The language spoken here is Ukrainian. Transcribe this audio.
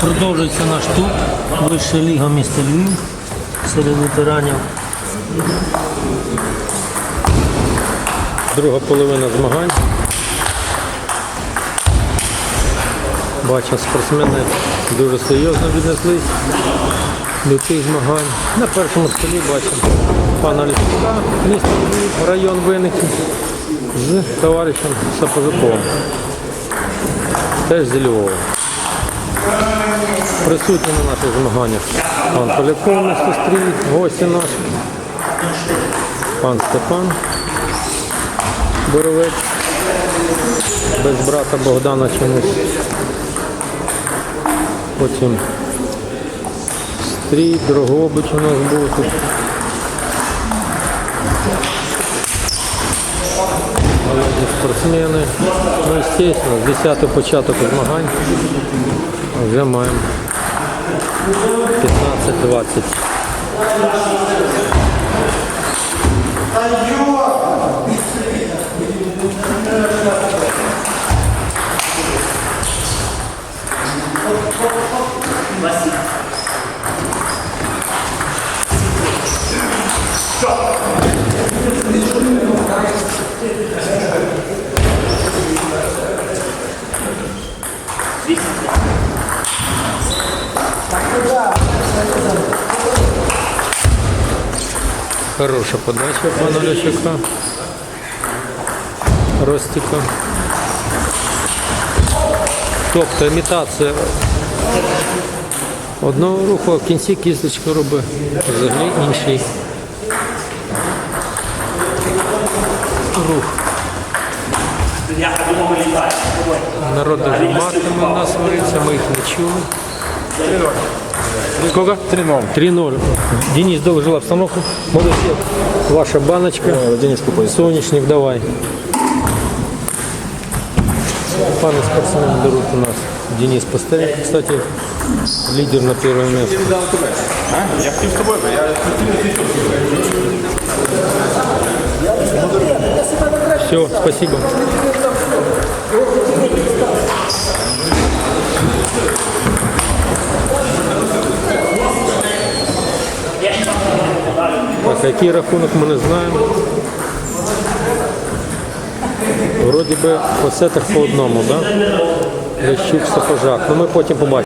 Продовжується наш тур. Вища ліга міста Львів серед ветеранів. Друга половина змагань. Бачимо, спортсмени дуже серйозно віднеслись до цих змагань. На першому столі бачимо пана Лісюка, місто Львів, район Винників з товаришем Сапожуковим. Теж зі Львова. Присутні на наших змаганнях пан Поляков на сестрі, гості наш, пан Степан Боровець, без брата Богдана чомусь. Потім Стрій, Дрогобич у нас був тут. Молоді спортсмени. Ну, естественно, з 10 початок змагань. Вже маємо 15-20. Хороша подача пана Ляшака. Ростика. Тобто імітація одного руху, а в кінці кісточку робить взагалі інший рух. Народ дуже матиме у нас вариться, ми їх не чули. Сколько? 3-0. 3-0. Денис доложил обстановку. Молодец. Ваша баночка. Денис Купой. Соняшник, давай. Паны спортсмены берут у нас. Денис Пастелик, кстати, лидер на первое место. А? Я хотів з тобою, я Все, спасибо. Так, який рахунок ми не знаємо. Вроді би по сетах по одному? Да? Лещук, сапожак. Ну ми потім побачимо.